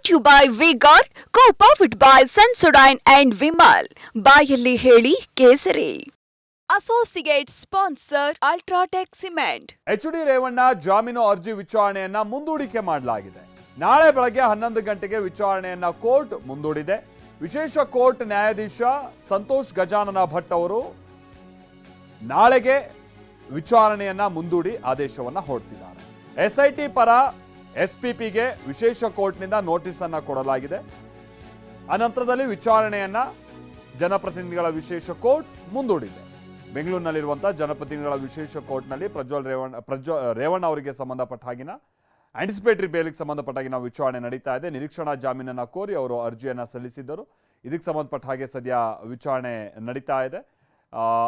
Brought you by vigour co powered by Sensodyne and Vimal ಬಾಯಲ್ಲಿ ಹೇಳಿ ಕೇಸರಿ. Associate sponsor UltraTech cement H D Revanna ಜಾಮೀನು ಅರ್ಜಿ ವಿಚಾರಣೆಯನ್ನ ಮುಂದೂಡಿಕೆ ಮಾಡಲಾಗಿದೆ. ನಾಳೆ ಬೆಳಗ್ಗೆ ಹನ್ನೊಂದು ಗಂಟೆಗೆ ವಿಚಾರಣೆಯನ್ನ ಕೋರ್ಟ್ ಮುಂದೂಡಿದೆ. ವಿಶೇಷ ಕೋರ್ಟ್ ನ್ಯಾಯಾಧೀಶ ಸಂತೋಷ್ ಗಜಾನನ ಭಟ್ ಅವರು ನಾಳೆಗೆ ವಿಚಾರಣೆಯನ್ನ ಮುಂದೂಡಿ ಆದೇಶವನ್ನ ಹೊರಡಿಸಿದ್ದಾರೆ. ಎಸ್ಐಟಿ ಪರ ಎಸ್ಪಿಪಿಗೆ ವಿಶೇಷ ಕೋರ್ಟ್ನಿಂದ ನೋಟಿಸ್ ಅನ್ನು ಕೊಡಲಾಗಿದೆ. ಅನಂತರದಲ್ಲಿ ವಿಚಾರಣೆಯನ್ನ ಜನಪ್ರತಿನಿಧಿಗಳ ವಿಶೇಷ ಕೋರ್ಟ್ ಮುಂದೂಡಿದೆ. ಬೆಂಗಳೂರಿನಲ್ಲಿರುವಂತಹ ಜನಪ್ರತಿನಿಧಿಗಳ ವಿಶೇಷ ಕೋರ್ಟ್ನಲ್ಲಿ ಪ್ರಜ್ವಲ್ ರೇವಣ್ಣ ಪ್ರಜ್ವಲ್ ರೇವಣ್ಣ ಅವರಿಗೆ ಸಂಬಂಧಪಟ್ಟ ಹಾಗಿನ, ಆಂಟಿಸಿಪೇಟರಿ ಬೇಲಿಗೆ ಸಂಬಂಧಪಟ್ಟಾಗಿನ ವಿಚಾರಣೆ ನಡೀತಾ ಇದೆ. ನಿರೀಕ್ಷಣಾ ಜಾಮೀನನ್ನು ಕೋರಿ ಅವರು ಅರ್ಜಿಯನ್ನು ಸಲ್ಲಿಸಿದ್ದರು. ಇದಕ್ಕೆ ಸಂಬಂಧಪಟ್ಟ ಹಾಗೆ ಸದ್ಯ ವಿಚಾರಣೆ ನಡೀತಾ ಇದೆ.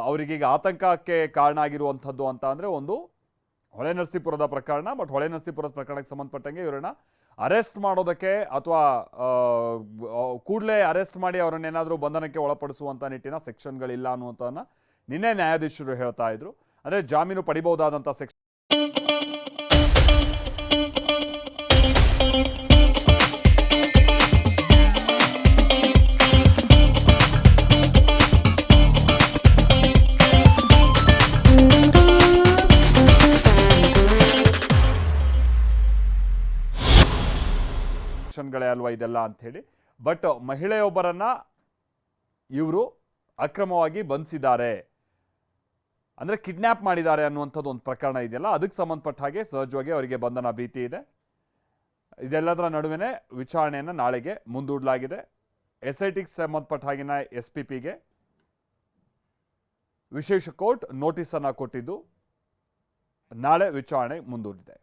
ಅವರಿಗೀಗ ಆತಂಕಕ್ಕೆ ಕಾರಣ ಆಗಿರುವಂಥದ್ದು ಅಂತ ಅಂದರೆ ಒಂದು ಹೊಳೆ ನರಸೀಪುರದ ಪ್ರಕರಣ ಬಟ್ ಹೊಳೆ ನರಸೀಪುರದ ಪ್ರಕರಣಕ್ಕೆ ಸಂಬಂಧಪಟ್ಟಂಗೆ ಇವರನ್ನ ಅರೆಸ್ಟ್ ಮಾಡೋದಕ್ಕೆ ಅಥವಾ ಕೂಡಲೇ ಅರೆಸ್ಟ್ ಮಾಡಿ ಅವರನ್ನೇನಾದರೂ ಬಂಧನಕ್ಕೆ ಒಳಪಡಿಸುವಂಥ ನಿಟ್ಟಿನ ಸೆಕ್ಷನ್ಗಳಿಲ್ಲ ಅನ್ನುವಂಥದ್ದನ್ನು ನಿನ್ನೆ ನ್ಯಾಯಾಧೀಶರು ಹೇಳ್ತಾ ಇದ್ರು. ಅಂದರೆ ಜಾಮೀನು ಪಡಿಬಹುದಾದಂಥ ಸೆಕ್ಷನ್ ಇದೆಲ್ಲ ಅಂಥೇಳಿ. ಬಟ್ ಮಹಿಳೆಯೊಬ್ಬರನ್ನು ಇವರು ಅಕ್ರಮವಾಗಿ ಬಂಧಿಸಿದ್ದಾರೆ. ಅಂದರೆ ಕಿಡ್ನ್ಯಾಪ್ ಮಾಡಿದ್ದಾರೆ ಅನ್ನುವಂಥದ್ದು ಒಂದು ಪ್ರಕರಣ ಇದೆಯಲ್ಲ, ಅದಕ್ಕೆ ಸಂಬಂಧಪಟ್ಟ ಹಾಗೆ ಸಹಜವಾಗಿ ಅವರಿಗೆ ಬಂಧನ ಭೀತಿ ಇದೆ. ಇದೆಲ್ಲದರ ನಡುವೆ ವಿಚಾರಣೆಯನ್ನು ನಾಳೆಗೆ ಮುಂದೂಡಲಾಗಿದೆ. ಎಸ್ ಐ ಟಿಗೆ ಸಂಬಂಧಪಟ್ಟ ಹಾಗಿನ ಎಸ್ ಪಿ ಪಿಗೆ ವಿಶೇಷ ಕೋರ್ಟ್ ನೋಟಿಸನ್ನು ಕೊಟ್ಟಿದ್ದು. ನಾಳೆ ವಿಚಾರಣೆ ಮುಂದೂಡಿದೆ.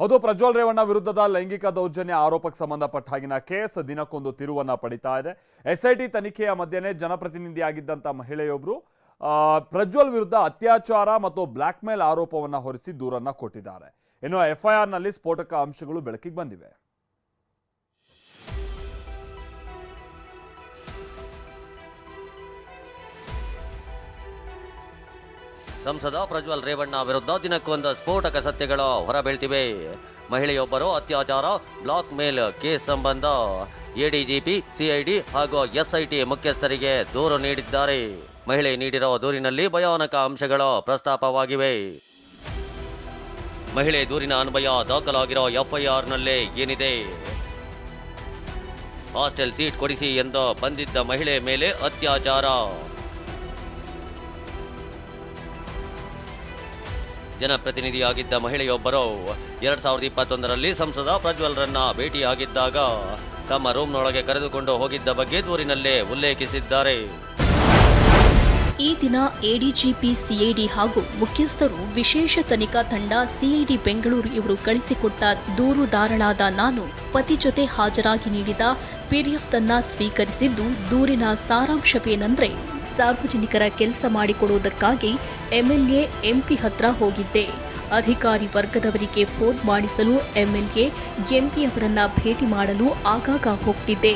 ಹೌದು, ಪ್ರಜ್ವಲ್ ರೇವಣ್ಣ ವಿರುದ್ಧದ ಲೈಂಗಿಕ ದೌರ್ಜನ್ಯ ಆರೋಪಕ್ಕೆ ಸಂಬಂಧಪಟ್ಟ ಹಾಗಿನ ಕೇಸ್ ದಿನಕ್ಕೊಂದು ತಿರುವನ್ನ ಪಡಿತಾ ಇದೆ. ಎಸ್ಐಟಿ ತನಿಖೆಯ ಮಧ್ಯೆನೇ ಜನಪ್ರತಿನಿಧಿಯಾಗಿದ್ದಂಥ ಮಹಿಳೆಯೊಬ್ಬರು ಪ್ರಜ್ವಲ್ ವಿರುದ್ಧ ಅತ್ಯಾಚಾರ ಮತ್ತು ಬ್ಲ್ಯಾಕ್ ಮೇಲ್ ಆರೋಪವನ್ನ ಹೊರಿಸಿ ದೂರನ್ನ ಕೊಟ್ಟಿದ್ದಾರೆ. ಇನ್ನು ಎಫ್ಐಆರ್ನಲ್ಲಿ ಸ್ಫೋಟಕ ಅಂಶಗಳು ಬೆಳಕಿಗೆ ಬಂದಿವೆ. ಸಂಸದ ಪ್ರಜ್ವಲ್ ರೇವಣ್ಣ ವಿರುದ್ಧ ದಿನಕ್ಕೊಂದು ಸ್ಫೋಟಕ ಸತ್ಯಗಳು ಹೊರಬೀಳ್ತಿವೆ ಮಹಿಳೆಯೊಬ್ಬರು ಅತ್ಯಾಚಾರ, ಬ್ಲಾಕ್ ಮೇಲ್ ಕೇಸ್ ಸಂಬಂಧ ಎಡಿಜಿಪಿ ಸಿಐಡಿ ಹಾಗೂ ಎಸ್ಐಟಿ ಮುಖ್ಯಸ್ಥರಿಗೆ ದೂರು ನೀಡಿದ್ದಾರೆ. ಮಹಿಳೆ ನೀಡಿರುವ ದೂರಿನಲ್ಲಿ ಭಯಾನಕ ಅಂಶಗಳು ಪ್ರಸ್ತಾಪವಾಗಿವೆ. ಮಹಿಳೆ ದೂರಿನ ಅನ್ವಯ ದಾಖಲಾಗಿರೋ ಎಫ್ಐಆರ್ನಲ್ಲೇ ಏನಿದೆ? ಹಾಸ್ಟೆಲ್ ಸೀಟ್ ಕೊಡಿಸಿ ಎಂದು ಬಂದಿದ್ದ ಮಹಿಳೆ ಮೇಲೆ ಅತ್ಯಾಚಾರ. ಜನಪ್ರತಿನಿಧಿಯಾಗಿದ್ದ ಮಹಿಳೆಯೊಬ್ಬರು ಎರಡ್ ಸಾವಿರದ ಇಪ್ಪತ್ತೊಂದರಲ್ಲಿ ಸಂಸದ ಪ್ರಜ್ವಲ್ರನ್ನ ಭೇಟಿಯಾಗಿದ್ದಾಗ ತಮ್ಮ ರೂಮ್ನೊಳಗೆ ಕರೆದುಕೊಂಡು ಹೋಗಿದ್ದ ಬಗ್ಗೆ ದೂರಿನಲ್ಲೇ ಉಲ್ಲೇಖಿಸಿದ್ದಾರೆ. ಈ ದಿನ ಎಡಿಜಿಪಿ ಸಿಐಡಿ ಹಾಗೂ ಮುಖ್ಯಸ್ಥರು ವಿಶೇಷ ತನಿಖಾ ತಂಡ ಸಿಐಡಿ ಬೆಂಗಳೂರು ಇವರು ಕಳಿಸಿಕೊಟ್ಟ ದೂರುದಾರಳಾದ ನಾನು ಪತಿ ಜೊತೆ ಹಾಜರಾಗಿ ನೀಡಿದ ಪಿಡಿಎಫ್ ತನ್ನ ಸ್ವೀಕರಿಸಿದ್ದು ದೂರಿನ ಸಾರಾಂಶವೇನೆಂದರೆ ಸಾರ್ವಜನಿಕರ ಕೆಲಸ ಮಾಡಿಕೊಡುವುದಕ್ಕಾಗಿ ಎಂಎಲ್ಎ ಎಂಪಿ ಹತ್ರ ಹೋಗಿದ್ದೆ. ಅಧಿಕಾರಿ ವರ್ಗದವರಿಗೆ ಫೋನ್ ಮಾಡಿಸಲು ಎಂಎಲ್ಎ ಎಂಪಿ ಅವರನ್ನ ಭೇಟಿ ಮಾಡಲು ಆಗಾಗ ಹೋಗ್ತಿದ್ದೆ.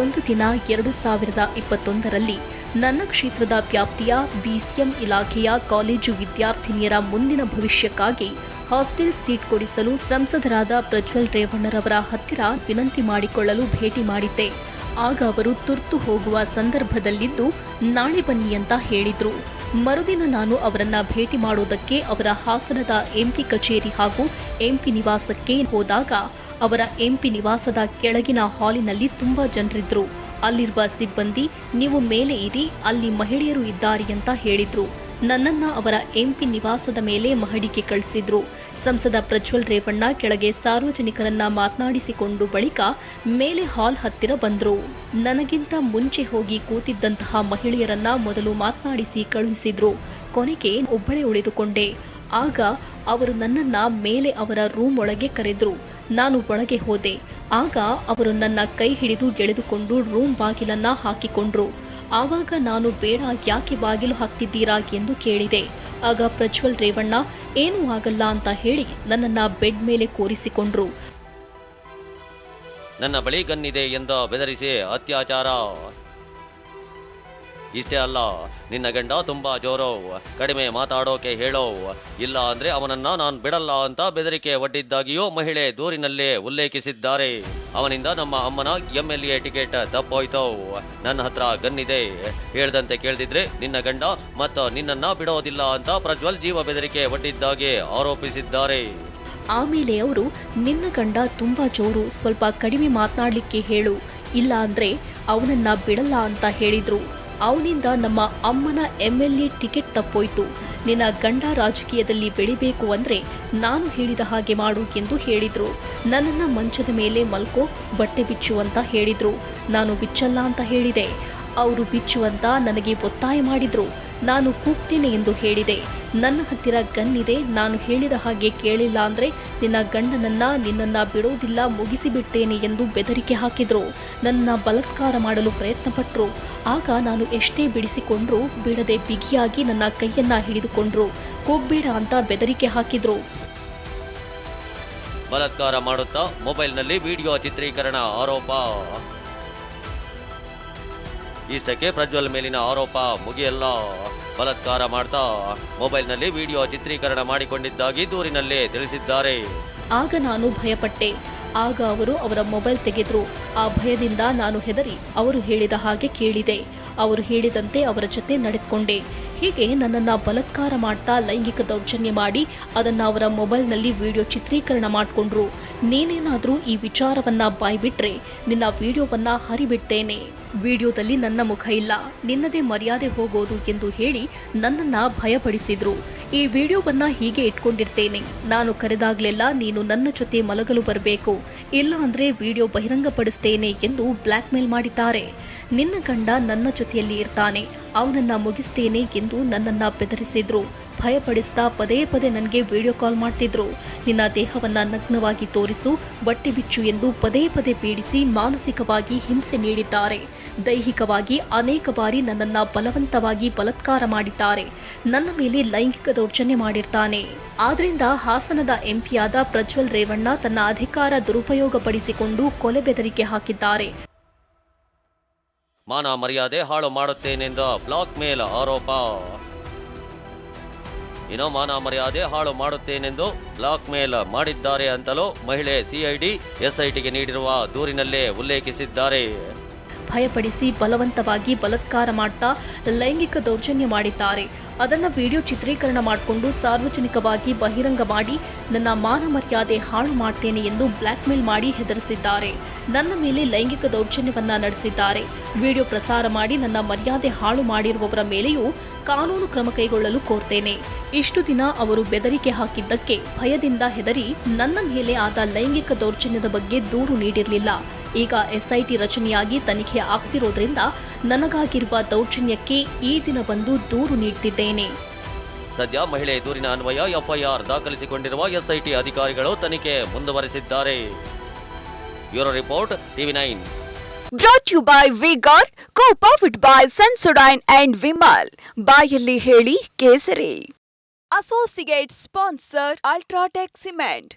ಒಂದು ದಿನ ಎರಡು ಸಾವಿರದ ಇಪ್ಪತ್ತೊಂದರಲ್ಲಿ ನನ್ನ ಕ್ಷೇತ್ರದ ವ್ಯಾಪ್ತಿಯ ಬಿಸಿಎಂ ಇಲಾಖೆಯ ಕಾಲೇಜು ವಿದ್ಯಾರ್ಥಿನಿಯರ ಮುಂದಿನ ಭವಿಷ್ಯಕ್ಕಾಗಿ ಹಾಸ್ಟೆಲ್ ಸೀಟ್ ಕೊಡಿಸಲು ಸಂಸದರಾದ ಪ್ರಜ್ವಲ್ ರೇವಣ್ಣರವರ ಹತ್ತಿರ ವಿನಂತಿ ಮಾಡಿಕೊಳ್ಳಲು ಭೇಟಿ ಮಾಡಿದ್ದೆ. ಆಗ ಅವರು ತುರ್ತು ಹೋಗುವ ಸಂದರ್ಭದಲ್ಲಿದ್ದು ನಾಳೆ ಬನ್ನಿ ಅಂತ ಹೇಳಿದ್ರು. ಮರುದಿನ ನಾನು ಅವರನ್ನ ಭೇಟಿ ಮಾಡೋದಕ್ಕೆ ಅವರ ಹಾಸನದ ಎಂಪಿ ಕಚೇರಿ ಹಾಗೂ ಎಂಪಿ ನಿವಾಸಕ್ಕೆ ಹೋದಾಗ ಅವರ ಎಂಪಿ ನಿವಾಸದ ಕೆಳಗಿನ ಹಾಲಿನಲ್ಲಿ ತುಂಬಾ ಜನರಿದ್ರು. ಅಲ್ಲಿರುವ ಸಿಬ್ಬಂದಿ, ನೀವು ಮೇಲೆ ಇರಿ, ಅಲ್ಲಿ ಮಹಿಳೆಯರು ಇದ್ದಾರೆ ಅಂತ ಹೇಳಿದ್ರು. ನನ್ನನ್ನ ಅವರ ಎಂಪಿ ನಿವಾಸದ ಮೇಲೆ ಮಹಡಿಗೆ ಕಳಿಸಿದ್ರು. ಸಂಸದ ಪ್ರಜ್ವಲ್ ರೇವಣ್ಣ ಕೆಳಗೆ ಸಾರ್ವಜನಿಕರನ್ನ ಮಾತನಾಡಿಸಿಕೊಂಡು ಬಳಿಕ ಮೇಲೆ ಹಾಲ್ ಹತ್ತಿರ ಬಂದ್ರು. ನನಗಿಂತ ಮುಂಚೆ ಹೋಗಿ ಕೂತಿದ್ದಂತಹ ಮಹಿಳೆಯರನ್ನ ಮೊದಲು ಮಾತನಾಡಿಸಿ ಕಳುಹಿಸಿದ್ರು. ಕೊನೆಗೆ ಒಬ್ಬಳೇ ಉಳಿದುಕೊಂಡೆ. ಆಗ ಅವರು ನನ್ನನ್ನ ಮೇಲೆ ಅವರ ರೂಮ್ ಒಳಗೆ ಕರೆದ್ರು. ನಾನು ಒಳಗೆ ಹೋದೆ. ಆಗ ಅವರು ನನ್ನ ಕೈ ಹಿಡಿದು ಗೆಳೆದುಕೊಂಡು ರೂಮ್ ಬಾಗಿಲನ್ನ ಹಾಕಿಕೊಂಡ್ರು. ಆವಾಗ ನಾನು ಬೇಡ, ಯಾಕೆ ಬಾಗಿಲು ಹಾಕ್ತಿದ್ದೀರಾ ಎಂದು ಕೇಳಿದೆ. ಆಗ ಪ್ರಜ್ವಲ್ ರೇವಣ್ಣ, ಏನೂ ಆಗಲ್ಲ ಅಂತ ಹೇಳಿ ನನ್ನನ್ನ ಬೆಡ್ ಮೇಲೆ ಕೂರಿಸಿಕೊಂಡ್ರು. ನನ್ನ ಬಳಿ ಗನ್ನಿದೆ ಎಂದ ಬೆದರಿಸಿ ಅತ್ಯಾಚಾರ. ಇಷ್ಟೇ ಅಲ್ಲ, ನಿನ್ನ ಗಂಡ ತುಂಬಾ ಜೋರೋ ಕಡಿಮೆ ಮಾತಾಡೋಕೆ ಹೇಳೋ ಇಲ್ಲ ಅಂದ್ರೆ ಅವನನ್ನ ನಾನು ಬಿಡಲ್ಲ ಅಂತ ಬೆದರಿಕೆ ಒಡ್ಡಿದ್ದಾಗಿಯೂ ಮಹಿಳೆ ದೂರಿನಲ್ಲೇ ಉಲ್ಲೇಖಿಸಿದ್ದಾರೆ. ಅವನಿಂದ ನಮ್ಮ ಅಮ್ಮನ ಎಂ ಎಲ್ ಎ ಟಿಕೆಟ್ ತಪ್ಪೋಯ್ತು ನನ್ನ ಹತ್ರ ಗನ್ನಿದೆ. ಹೇಳ್ದಂತೆ ಕೇಳ್ದಿದ್ರೆ, ನಿನ್ನ ಗಂಡ ಮತ್ತು ನಿನ್ನನ್ನ ಬಿಡೋದಿಲ್ಲ ಅಂತ ಪ್ರಜ್ವಲ್ ಜೀವ ಬೆದರಿಕೆ ಒಡ್ಡಿದ್ದಾಗೆ ಆರೋಪಿಸಿದ್ದಾರೆ. ಆಮೇಲೆ ಅವರು, ನಿನ್ನ ಗಂಡ ತುಂಬಾ ಜೋರು, ಸ್ವಲ್ಪ ಕಡಿಮೆ ಮಾತನಾಡಲಿಕ್ಕೆ ಹೇಳು. ಇಲ್ಲ ಅಂದ್ರೆ ಅವನನ್ನ ಬಿಡಲ್ಲ ಅಂತ ಹೇಳಿದ್ರು. ಅವನಿಂದ ನಮ್ಮ ಅಮ್ಮನ ಎಂ ಎಲ್ ಎ ಟಿಕೆಟ್ ತಪ್ಪೋಯ್ತು. ನಿನ್ನ ಗಂಡ ರಾಜಕೀಯದಲ್ಲಿ ಬೆಳಿಬೇಕು ಅಂದ್ರೆ ನಾನು ಹೇಳಿದ ಹಾಗೆ ಮಾಡು ಎಂದು ಹೇಳಿದ್ರು. ನನ್ನನ್ನ ಮಂಚದ ಮೇಲೆ ಮಲ್ಕೋ, ಬಟ್ಟೆ ಬಿಚ್ಚು ಅಂತ ಹೇಳಿದ್ರು. ನಾನು ಬಿಚ್ಚಲ್ಲ ಅಂತ ಹೇಳಿದೆ. ಅವರು ಬಿಚ್ಚುವಂತ ನನಗೆ ಒತ್ತಾಯ ಮಾಡಿದ್ರು. ನಾನು ಕೂಗ್ತೀನಿ ಎಂದು ಹೇಳಿದೆ. ನನ್ನ ಹತ್ತಿರ ಗನ್ನಿದೆ. ನಾನು ಹೇಳಿದ ಹಾಗೆ ಕೇಳಿಲ್ಲ ಅಂದ್ರೆ ನಿನ್ನ ಗಂಡನನ್ನ ನಿನ್ನನ್ನ ಬಿಡೋದಿಲ್ಲ, ಮುಗಿಸಿಬಿಟ್ಟೇನೆ ಎಂದು ಬೆದರಿಕೆ ಹಾಕಿದ್ರು. ನನ್ನ ಬಲಾತ್ಕಾರ ಮಾಡಲು ಪ್ರಯತ್ನ ಪಟ್ರು ಆಗ ನಾನು ಎಷ್ಟೇ ಬಿಡಿಸಿಕೊಂಡ್ರು ಬಿಡದೆ ಬಿಗಿಯಾಗಿ ನನ್ನ ಕೈಯನ್ನ ಹಿಡಿದುಕೊಂಡ್ರು. ಕೂಗ್ಬೇಡ ಅಂತ ಬೆದರಿಕೆ ಹಾಕಿದ್ರು. ಬಲತ್ಕಾರ ಮಾಡುತ್ತಾ ಮೊಬೈಲ್ನಲ್ಲಿ ವಿಡಿಯೋ ಚಿತ್ರೀಕರಣ ಆರೋಪ. ಇಷ್ಟಕ್ಕೆ ಪ್ರಜ್ವಲ್ ಮೇಲಿನ ಆರೋಪ ಮುಗಿಯಲ್ಲ. ಬಲತ್ಕಾರ ಮಾಡ್ತಾ ಮೊಬೈಲ್ನಲ್ಲಿ ವಿಡಿಯೋ ಚಿತ್ರೀಕರಣ ಮಾಡಿಕೊಂಡಿದ್ದಾಗಿ ದೂರಿನಲ್ಲೇ ತಿಳಿಸಿದ್ದಾರೆ. ಆಗ ನಾನು ಭಯಪಟ್ಟೆ. ಆಗ ಅವರು ಅವರ ಮೊಬೈಲ್ ತೆಗೆದ್ರು. ಆ ಭಯದಿಂದ ನಾನು ಹೆದರಿ ಅವರು ಹೇಳಿದ ಹಾಗೆ ಕೇಳಿದೆ. ಅವರು ಹೇಳಿದಂತೆ ಅವರ ಜೊತೆ ನಡೆದುಕೊಂಡೆ. ಹೀಗೆ ನನ್ನನ್ನ ಬಲತ್ಕಾರ ಮಾಡ್ತಾ ಲೈಂಗಿಕ ದೌರ್ಜನ್ಯ ಮಾಡಿ ಅದನ್ನ ಅವರ ಮೊಬೈಲ್ನಲ್ಲಿ ವಿಡಿಯೋ ಚಿತ್ರೀಕರಣ ಮಾಡಿಕೊಂಡ್ರು. ನೀನೇನಾದರೂ ಈ ವಿಚಾರವನ್ನ ಬಾಯ್ಬಿಟ್ರೆ ನಿನ್ನ ವಿಡಿಯೋವನ್ನ ಹರಿಬಿಡ್ತೇನೆ. ವಿಡಿಯೋದಲ್ಲಿ ನನ್ನ ಮುಖ ಇಲ್ಲ. ನಿನ್ನದೇ ಮರ್ಯಾದೆ ಹೋಗೋದು ಎಂದು ಹೇಳಿ ನನ್ನನ್ನ ಭಯಪಡಿಸಿದ್ರು. ಈ ವಿಡಿಯೋವನ್ನ ಹೀಗೆ ಇಟ್ಕೊಂಡಿರ್ತೇನೆ. ನಾನು ಕರೆದಾಗ್ಲೆಲ್ಲ ನೀನು ನನ್ನ ಜೊತೆ ಮಲಗಲು ಬರಬೇಕು. ಇಲ್ಲ ಅಂದ್ರೆ ವಿಡಿಯೋ ಬಹಿರಂಗಪಡಿಸ್ತೇನೆ ಎಂದು ಬ್ಲ್ಯಾಕ್ ಮೇಲ್ ಮಾಡಿದ್ದಾರೆ. ನಿನ್ನ ಗಂಡ ನನ್ನ ಜೊತೆಯಲ್ಲಿ ಇರ್ತಾನೆ. ಅವನನ್ನ ಮುಗಿಸ್ತೇನೆ ಎಂದು ನನ್ನನ್ನ ಬೆದರಿಸಿದ್ರು. ಭಯಪಡಿಸ್ತಾ ಪದೇ ಪದೇ ನನಗೆ ವಿಡಿಯೋ ಕಾಲ್ ಮಾಡ್ತಿದ್ರು. ನಿನ್ನ ದೇಹವನ್ನ ನಗ್ನವಾಗಿ ತೋರಿಸು, ಬಟ್ಟೆ ಬಿಚ್ಚು ಎಂದು ಪದೇ ಪದೇ ಪೀಡಿಸಿ ಮಾನಸಿಕವಾಗಿ ಹಿಂಸೆ ನೀಡಿದ್ದಾರೆ. ದೈಹಿಕವಾಗಿ ಅನೇಕ ಬಾರಿ ನನ್ನನ್ನ ಬಲವಂತವಾಗಿ ಬಲತ್ಕಾರ ಮಾಡಿದ್ದಾರೆ. ನನ್ನ ಮೇಲೆ ಲೈಂಗಿಕ ದೌರ್ಜನ್ಯ ಮಾಡಿರ್ತಾನೆ. ಆದ್ರಿಂದ ಹಾಸನದ ಎಂಪಿಯಾದ ಪ್ರಜ್ವಲ್ ರೇವಣ್ಣ ತನ್ನ ಅಧಿಕಾರ ದುರುಪಯೋಗಪಡಿಸಿಕೊಂಡು ಕೊಲೆ ಬೆದರಿಕೆ ಹಾಕಿದ್ದಾರೆ. ಮಾನ ಮರ್ಯಾದೆ ಹಾಳು ಮಾಡುತ್ತೇನೆಂದ ಬ್ಲಾಕ್ ಮೇಲ್ ಆರೋಪ. ಇನ್ನು ಮಾನ ಮರ್ಯಾದೆ ಹಾಳು ಮಾಡುತ್ತೇನೆಂದು ಬ್ಲಾಕ್ ಮೇಲ್ ಮಾಡಿದ್ದಾರೆ ಅಂತಲೂ ಮಹಿಳೆ ಸಿಐಡಿ ಎಸ್ಐಟಿಗೆ ನೀಡಿರುವ ದೂರಿನಲ್ಲೇ ಉಲ್ಲೇಖಿಸಿದ್ದಾರೆ. ಭಯಪಡಿಸಿ ಬಲವಂತವಾಗಿ ಬಲತ್ಕಾರ ಮಾಡ್ತಾ ಲೈಂಗಿಕ ದೌರ್ಜನ್ಯ ಮಾಡಿದ್ದಾರೆ. ಅದನ್ನು ವಿಡಿಯೋ ಚಿತ್ರೀಕರಣ ಮಾಡಿಕೊಂಡು ಸಾರ್ವಜನಿಕವಾಗಿ ಬಹಿರಂಗ ಮಾಡಿ ನನ್ನ ಮಾನ ಮರ್ಯಾದೆ ಹಾಳು ಮಾಡ್ತೇನೆ ಎಂದು ಬ್ಲ್ಯಾಕ್ ಮೇಲ್ ಮಾಡಿ ಹೆದರಿಸಿದ್ದಾರೆ. ನನ್ನ ಮೇಲೆ ಲೈಂಗಿಕ ದೌರ್ಜನ್ಯವನ್ನ ನಡೆಸಿದ್ದಾರೆ. ವಿಡಿಯೋ ಪ್ರಸಾರ ಮಾಡಿ ನನ್ನ ಮರ್ಯಾದೆ ಹಾಳು ಮಾಡಿರುವವರ ಮೇಲೆಯೂ ಕಾನೂನು ಕ್ರಮ ಕೈಗೊಳ್ಳಲು ಕೋರ್ತೇನೆ. ಇಷ್ಟು ದಿನ ಅವರು ಬೆದರಿಕೆ ಹಾಕಿದ್ದಕ್ಕೆ ಭಯದಿಂದ ಹೆದರಿ ನನ್ನ ಮೇಲೆ ಆದ ಲೈಂಗಿಕ ದೌರ್ಜನ್ಯದ ಬಗ್ಗೆ ದೂರು ನೀಡಿರಲಿಲ್ಲ. ಈಗ ಎಸ್ಐಟಿ ರಚನೆಯಾಗಿ ತನಿಖೆ ಆಗ್ತಿರೋದ್ರಿಂದ ನನಗಾಗಿರುವ ದೌರ್ಜನ್ಯಕ್ಕೆ ಈ ದಿನ ಬಂದು ದೂರು ನೀಡುತ್ತಿದ್ದೇನೆ ಸದ್ಯ ಮಹಿಳೆ ದೂರಿನ ಅನ್ವಯ ಎಫ್ಐಆರ್ ದಾಖಲಿಸಿಕೊಂಡಿರುವ ಎಸ್ಐಟಿ ಅಧಿಕಾರಿಗಳು ತನಿಖೆ ಮುಂದುವರೆಸಿದ್ದಾರೆ. Bureau report TV nine. Brought you by vigour co powered by Sensodyne and Vimal ಬಾಯಲ್ಲಿ ಹೇಳಿ ಕೇಸರಿ. Associate sponsor UltraTech cement